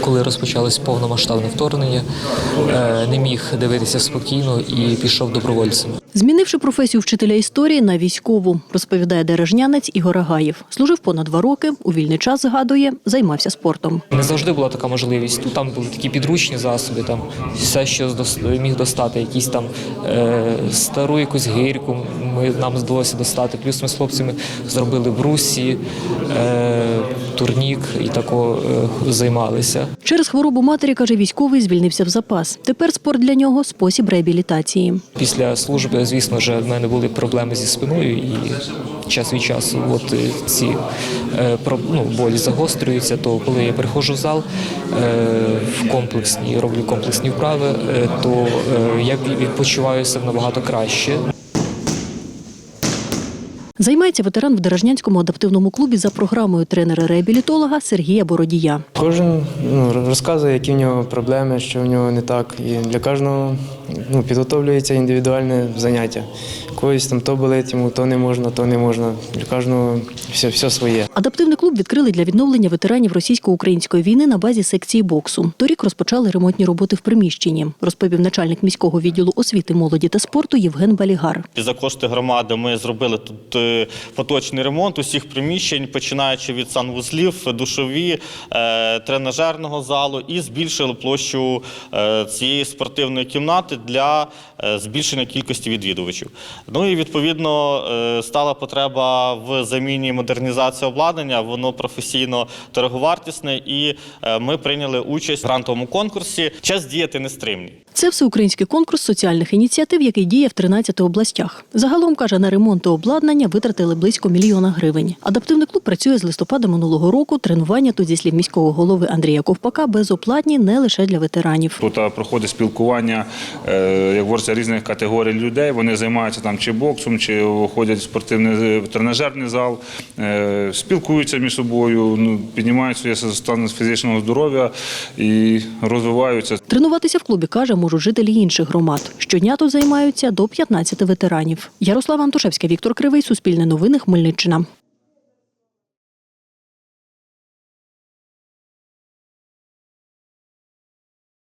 Коли розпочалось повномасштабне вторгнення, е, не міг дивитися спокійно і пішов добровольцем. Змінивши професію вчителя історії на військову, розповідає дережнянець Ігор Агаєв. Служив понад два роки, у вільний час згадує, займався спортом. Не завжди була така можливість. Тут там були такі підручні засоби, там все, що міг достати, якісь там е, стару якусь гирьку. Ми нам вдалося достати. Плюс ми з хлопцями зробили брусі, е, турнік і тако е, займалися. Через хворобу матері, каже, військовий звільнився в запас. Тепер спорт для нього спосіб реабілітації. Після служби, звісно, вже в мене були проблеми зі спиною, і час від часу от е, ці е, ну, болі загострюються. То коли я приходжу в зал в комплексні, роблю комплексні вправи, то я відпочиваю себе набагато краще. Займається ветеран в Дережнянському адаптивному клубі за програмою тренера-реабілітолога Сергія Бородія. Кожен ну, розказує, які в нього проблеми, що в нього не так. І для кожного ну, підготовлюється індивідуальне заняття. Когось там то болить, йому то не можна, то не можна. Для кожного все, все своє. Адаптивний клуб відкрили для відновлення ветеранів російсько-української війни на базі секції боксу. Торік розпочали ремонтні роботи в приміщенні, розповів начальник міського відділу освіти, молоді та спорту Євген Балігар. За кошти громади ми зробили тут е, поточний ремонт усіх приміщень, починаючи від санвузлів, душові, е, тренажерного залу, і збільшили площу е, цієї спортивної кімнати для е, збільшення кількості відвідувачів. Ну і відповідно стала потреба в заміні модернізації обладнання. Воно професійно дороговартісне, і ми прийняли участь в грантовому конкурсі. Час діяти нестримний. Це всеукраїнський конкурс соціальних ініціатив, який діє в 13 областях. Загалом каже, на ремонт і обладнання витратили близько мільйона гривень. Адаптивний клуб працює з листопада минулого року. Тренування тут зі слів міського голови Андрія Ковпака безоплатні не лише для ветеранів. Тут проходить спілкування, е, як говориться, різних категорій людей. Вони займаються там чи боксом, чи ходять в спортивний тренажерний зал, е, спілкуються між собою, ну, піднімають своє стан фізичного здоров'я і розвиваються. Тренуватися в клубі каже, можуть жителі інших громад. Щодня тут займаються до 15 ветеранів. Ярослава Антошевська, Віктор Кривий, Суспільне новини, Хмельниччина.